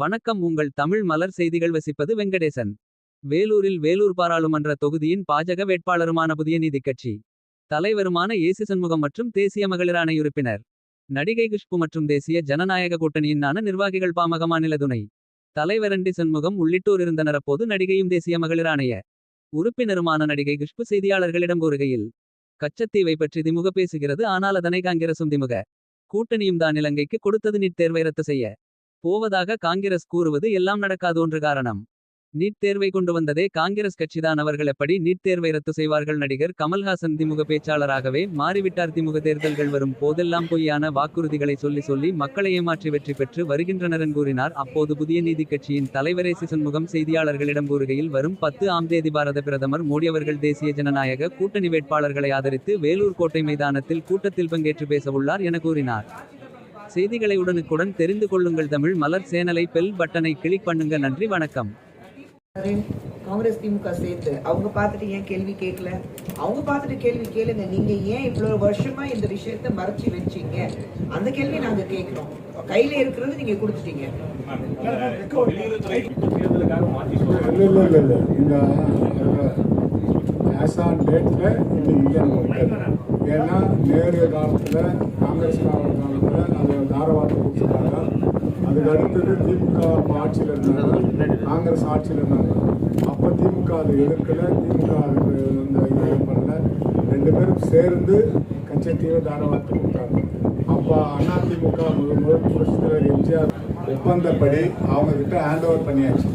வணக்கம். உங்கள் தமிழ் மலர் செய்திகள் வசிப்பது வெங்கடேசன். வேலூரில் வேலூர் பாராளுமன்ற தொகுதியின் பாஜக வேட்பாளருமான புதிய நீதி கட்சி. தலைவருமான ஏசு சண்முகம் மற்றும் தேசிய மகளிர் ஆணை உறுப்பினர். நடிகை குஷ்பு மற்றும் தேசிய ஜனநாயக கூட்டணியினான நிர்வாகிகள் பாமக மாநில துணை தலைவரண்டி சண்முகம் உள்ளிட்டோர் இருந்தனர். அப்போது நடிகையும் தேசிய மகளிர் ஆணைய உறுப்பினருமான நடிகை குஷ்பு செய்தியாளர்களிடம் கூறுகையில் கச்சத்தீவை பற்றி திமுக பேசுகிறது. ஆனால் அதனை காங்கிரசும் திமுக. கூட்டணியும் தான் இலங்கைக்கு கொடுத்தது. நீட் தேர்வை ரத்து செய்ய. போவதாக காங்கிரஸ் கூறுவது எல்லாம் நடக்காது ஒன்று காரணம். நீட் தேர்வை கொண்டு வந்ததே காங்கிரஸ் கட்சிதான். அவர்கள் எப்படி நீட் தேர்வை ரத்து செய்வார்கள்? நடிகர் கமல்ஹாசன் திமுக பேச்சாளராகவே மாறிவிட்டார். திமுக தேர்தல்கள் வரும் போதெல்லாம் பொய்யான வாக்குறுதிகளை சொல்லி சொல்லி மக்களை ஏமாற்றி வெற்றி பெற்று வருகின்றனர் கூறினார். அப்போது புதிய நீதி கட்சியின் தலைவரே சிசன்முகம் செய்தியாளர்களிடம் கூறுகையில் வரும் பத்து ஆம் தேதி பாரத பிரதமர் மோடி அவர்கள் தேசிய ஜனநாயக கூட்டணி வேட்பாளர்களை ஆதரித்து வேலூர் கோட்டை மைதானத்தில் கூட்டத்தில் பங்கேற்று பேசவுள்ளார் என கூறினார். செய்திகளை உடனுக்குடன் தெரிந்து கொள்ளுங்கள் தமிழ். மலர் சேனலை பெல் பட்டனை கிளிக் பண்ணுங்க. நன்றி வணக்கம். காங்கிரஸ் திமுக சேர்த்து அவங்க பார்த்துட்டு ஏன் கேள்வி கேட்கல? அவங்க பார்த்துட்டு கேள்வி கேளுங்க. நீங்க ஏன் இவ்வளவு வருஷமா இந்த விஷயத்த மறைச்சு வச்சீங்க? அந்த கேள்வி நாங்க கேட்கிறோம். கையில இருக்கிறது நீங்க கொடுத்துட்டீங்க. ஏன்னா நேரு காலத்தில் காங்கிரஸ் காலத்தில் அது தாரவாட்டம் கொடுத்துருக்காங்க. அதுக்கு அடுத்தது திமுக ஆட்சியில் இருந்தாங்க. காங்கிரஸ் ஆட்சியில் இருந்தாங்க. அப்போ திமுக அதை எதிர்க்கலை. திமுக அதுக்கு இந்த இது பண்ணல. ரெண்டு பேரும் சேர்ந்து கச்சத்தீவை தாரவாட்டம் கொடுத்தாங்க. அப்போ அதிமுக முதல் முதல் புரட்சித் தலைவர் எம்ஜிஆர் ஒப்பந்தப்படி அவங்க கிட்ட ஹேண்ட் ஓவர் பண்ணியாச்சு.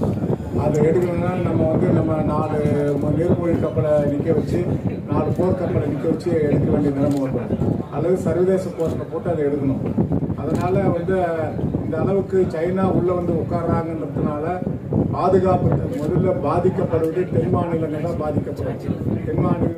அதை எடுக்கணும்னா நம்ம வந்து நம்ம நாலு ம- நீர்மூழ்கி கப்பலை நிற்க வச்சு நாலு போர் கப்பலை நிற்க வச்சு எடுக்க வேண்டிய நிலைமை வரும் அல்லது சர்வதேச போஸ்ட்டை போட்டு அதை எடுக்கணும். அதனால் வந்து இந்த அளவுக்கு சைனா உள்ளே வந்து உட்காடுறாங்கன்றதுனால பாதுகாப்பு முதல்ல பாதிக்கப்படுவது தென் மாநிலங்கள் தான் பாதிக்கப்படும் தென் மாநில